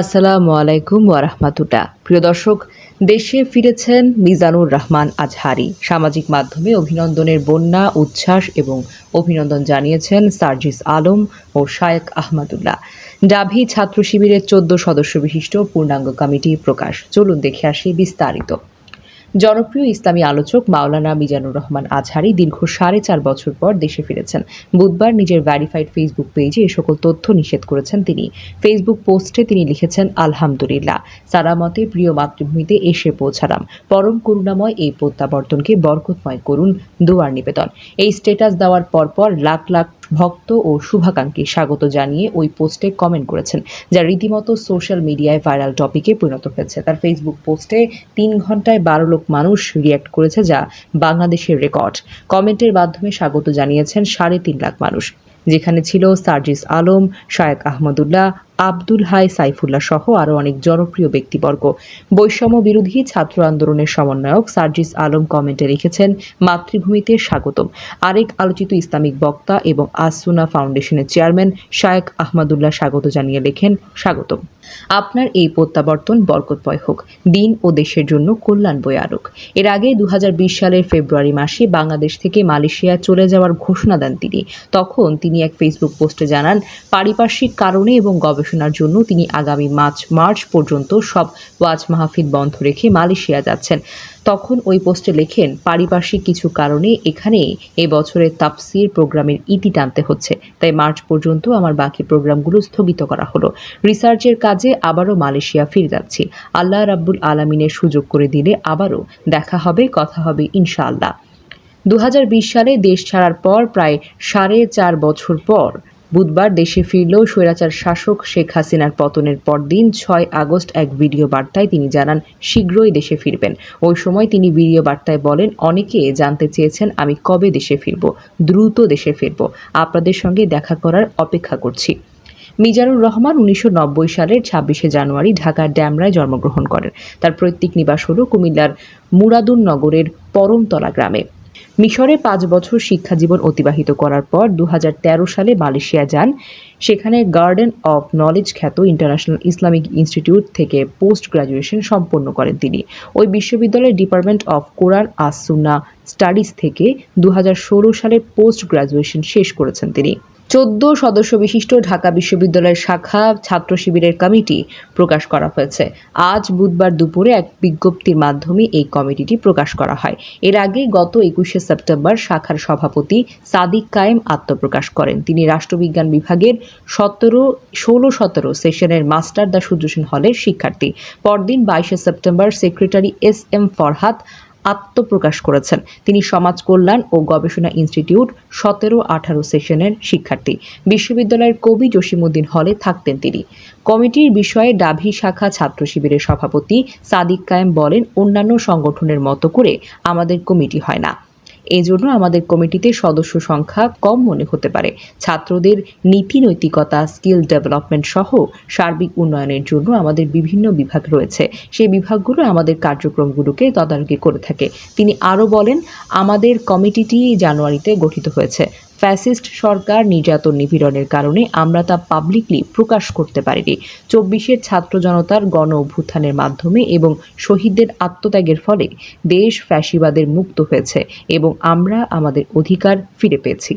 আসসালামু আলাইকুম ওয়ারাহমাতুল্লাহ প্রিয় দর্শক, দেশে ফিরেছেন মিজানুর রহমান আজহারি। সামাজিক মাধ্যমে অভিনন্দনের বন্যা, উচ্ছ্বাস এবং অভিনন্দন জানিয়েছেন সার্জিস আলম ও শায়েক আহমদুল্লাহ। ডাভি ছাত্র শিবিরের চোদ্দ সদস্য বিশিষ্ট পূর্ণাঙ্গ কমিটি প্রকাশ। চলুন দেখে আসি বিস্তারিত। জনপ্রিয় ইসলামী আলোচক মাওলানা মিজানুর রহমান আজহারি দীর্ঘ সাড়ে চার বছর পর দেশে ফিরেছেন। বুধবার নিজের ভ্যারিফাইড ফেসবুক পেজে এ সকল তথ্য নিষেধ করেছেন তিনি। ফেসবুক পোস্টে তিনি লিখেছেন, আলহামদুলিল্লাহ, সালামতে প্রিয় মাতৃভূমিতে এসে পৌঁছালাম। পরম করুণাময় এই প্রত্যাবর্তনকে বরকতময় করুন দুয়ার নিবেদন। এই স্টেটাস দেওয়ার পরপর লাখ লাখ ভক্ত ও শুভাকাঙ্ক্ষী স্বাগত জানিয়ে ওই পোস্টে কমেন্ট করেছেন, যা রীতিমতো সোশ্যাল মিডিয়ায় ভাইরাল টপিকে পরিণত হয়েছে। তার ফেসবুক পোস্টে, তিন ঘন্টায় বারো লোক মানুষ রিয়্যাক্ট করেছে যা বাংলাদেশের রেকর্ড কমেন্টের মাধ্যমে স্বাগত জানিয়েছেন সাড়ে তিন লাখ মানুষ। যেখানে ছিল সার্জিস আলম, শায়েক আহমদুল্লাহ আব্দুল হাই সাইফুল্লাহ সহ আরও অনেক জনপ্রিয় ব্যক্তিবর্গ। বৈষম্য বিরোধী ছাত্র আন্দোলনের সমন্বয়ক সার্জিস আলম কমেন্টে লিখেছেন, মাতৃভূমিতে স্বাগতম। আরেক আলোচিত ইসলামিক বক্তা এবং আসুনা ফাউন্ডেশনের চেয়ারম্যান শায়েক আহমদুল্লাহ স্বাগত জানিয়ে লেখেন, স্বাগতম। আপনার এই প্রত্যাবর্তন বরকতময় হোক। দিন ও দেশের জন্য কল্যাণ বয়ে আনুক। এর আগে দু হাজার বিশ সালের ফেব্রুয়ারি মাসে বাংলাদেশ থেকে মালয়েশিয়া চলে যাওয়ার ঘোষণা দেন তিনি। তখন তিনি এক ফেসবুক পোস্টে জানান, পারিপার্শ্বিক কারণে এবং গবেষণার জন্য তিনি আগামী মার্চ মার্চ পর্যন্ত সব ওয়াজ মাহফিল বন্ধ রেখে মালয়েশিয়া যাচ্ছেন। তখন ওই পোস্টে লেখেন, পারিপার্শ্বিক কিছু কারণে এখানে এ বছরের তাফসির প্রোগ্রামের ইতি টানতে হচ্ছে। তাই মার্চ পর্যন্ত আমার বাকি প্রোগ্রামগুলো স্থগিত করা হলো। রিসার্চের কাজে আবারও মালয়েশিয়া ফিরে যাচ্ছি। আল্লাহ রাব্বুল আলমিনের সুযোগ করে দিলে আবারও দেখা হবে, কথা হবে ইনশাআল্লাহ। দু হাজার বিশ সালে দেশ ছাড়ার পর প্রায় সাড়ে চার বছর পর বুধবার দেশে ফিরলেও স্বৈরাচার শাসক শেখ হাসিনার পতনের পরদিন ছয় আগস্ট এক ভিডিও বার্তায় তিনি জানান, শীঘ্রই দেশে ফিরবেন। ওই সময় তিনি ভিডিও বার্তায় বলেন, অনেকে জানতে চেয়েছেন আমি কবে দেশে ফিরব, দ্রুত দেশে ফিরব। আপনাদের সঙ্গে দেখা করার অপেক্ষা করছি। মিজানুর রহমান উনিশশো নব্বই সালের ছাব্বিশে জানুয়ারি ঢাকার ড্যামরায় জন্মগ্রহণ করেন। তার পৈতৃক নিবাস হল কুমিল্লার মুরাদুন্নগরের পরমতলা গ্রামে। মিশরে পাঁচ বছর শিক্ষা জীবন অতিবাহিত করার পর দু হাজার তেরো সালে মালয়েশিয়া যান। সেখানে গার্ডেন অফ নলেজ খ্যাত ইন্টারন্যাশনাল ইসলামিক ইনস্টিটিউট থেকে পোস্ট গ্রাজুয়েশন সম্পন্ন করেন তিনি। ওই বিশ্ববিদ্যালয়ের department of Quran and Sunnah studies থেকে দুহাজার ষোলো সালে পোস্ট গ্রাজুয়েশন শেষ করেছেন তিনি। চোদ্দ সদস্য বিশিষ্ট ঢাকা বিশ্ববিদ্যালয়ের শাখা ছাত্র শিবিরের কমিটি প্রকাশ করা হয়েছে। আজ বুধবার দুপুরে এক বিজ্ঞপ্তির মাধ্যমে এই কমিটিটি প্রকাশ করা হয়। এর আগে গত একুশে সেপ্টেম্বর শাখার সভাপতি সাদিক কায়েম আত্মপ্রকাশ করেন। তিনি রাষ্ট্রবিজ্ঞান বিভাগের সতেরো, ষোলো, সতেরো সেশনের মাস্টার দা সুযোশন হলের শিক্ষার্থী। পরদিন বাইশে September secretary S M Farhad আত্মপ্রকাশ করেছেন। তিনি সমাজ কল্যাণ ও গবেষণা ইনস্টিটিউট সতেরো আঠারো সেশনের শিক্ষার্থী। বিশ্ববিদ্যালয়ের কবি জসিমুদ্দিন হলে থাকতেন তিনি। কমিটির বিষয়ে ডাভি শাখা ছাত্র শিবিরের সভাপতি সাদিক কায়েম বলেন, অন্যান্য সংগঠনের মতো করে আমাদের কমিটি হয় না। এজন্য আমাদের কমিটিতে সদস্য সংখ্যা কম মনে হতে পারে। ছাত্রদের নীতি নৈতিকতা, স্কিল ডেভেলপমেন্ট সহ সার্বিক উন্নয়নের জন্য আমাদের বিভিন্ন বিভাগ রয়েছে। সেই বিভাগগুলো আমাদের কার্যক্রমগুলোকে তদারকি করে থাকে। তিনি আরও বলেন, আমাদের কমিটিটি জানুয়ারিতে গঠিত হয়েছে। ফ্যাসিস্ট সরকার নির্যাতন নিপীড়নের কারণে আমরা তা পাবলিকলি প্রকাশ করতে পারিনি। চব্বিশের ছাত্র জনতার গণ অভ্যুত্থানের মাধ্যমে এবং শহীদদের আত্মত্যাগের ফলে দেশ ফ্যাসিবাদের মুক্ত হয়েছে এবং আমরা আমাদের অধিকার ফিরে পেয়েছি।